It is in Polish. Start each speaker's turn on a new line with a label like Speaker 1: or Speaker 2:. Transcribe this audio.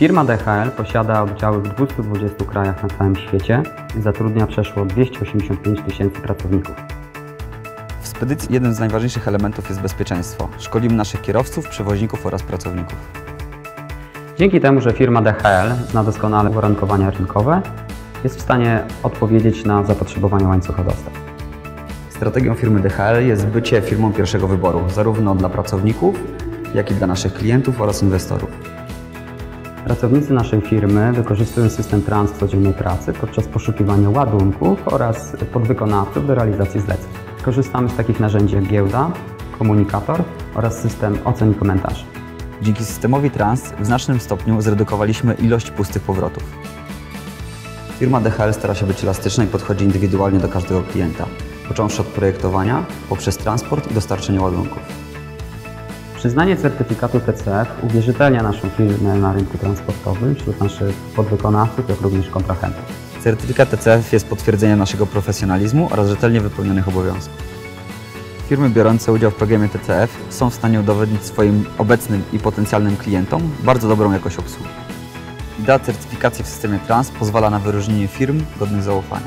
Speaker 1: Firma DHL posiada oddziały w 220 krajach na całym świecie i zatrudnia przeszło 285 tysięcy pracowników.
Speaker 2: W spedycji jednym z najważniejszych elementów jest bezpieczeństwo. Szkolimy naszych kierowców, przewoźników oraz pracowników.
Speaker 1: Dzięki temu, że firma DHL zna doskonale uwarunkowania rynkowe, jest w stanie odpowiedzieć na zapotrzebowanie łańcucha dostaw.
Speaker 2: Strategią firmy DHL jest bycie firmą pierwszego wyboru, zarówno dla pracowników, jak i dla naszych klientów oraz inwestorów.
Speaker 1: Pracownicy naszej firmy wykorzystują system trans w codziennej pracy podczas poszukiwania ładunków oraz podwykonawców do realizacji zleceń. Korzystamy z takich narzędzi jak giełda, komunikator oraz system ocen i komentarzy.
Speaker 2: Dzięki systemowi Trans w znacznym stopniu zredukowaliśmy ilość pustych powrotów. Firma DHL stara się być elastyczna i podchodzi indywidualnie do każdego klienta, począwszy od projektowania, poprzez transport i dostarczenie ładunków.
Speaker 1: Przyznanie certyfikatu TCF uwierzytelnia naszą firmę na rynku transportowym wśród naszych podwykonawców, jak również kontrahentów.
Speaker 2: Certyfikat TCF jest potwierdzeniem naszego profesjonalizmu oraz rzetelnie wypełnionych obowiązków. Firmy biorące udział w programie TCF są w stanie udowodnić swoim obecnym i potencjalnym klientom bardzo dobrą jakość obsługi. Idea certyfikacji w systemie Trans pozwala na wyróżnienie firm godnych zaufania.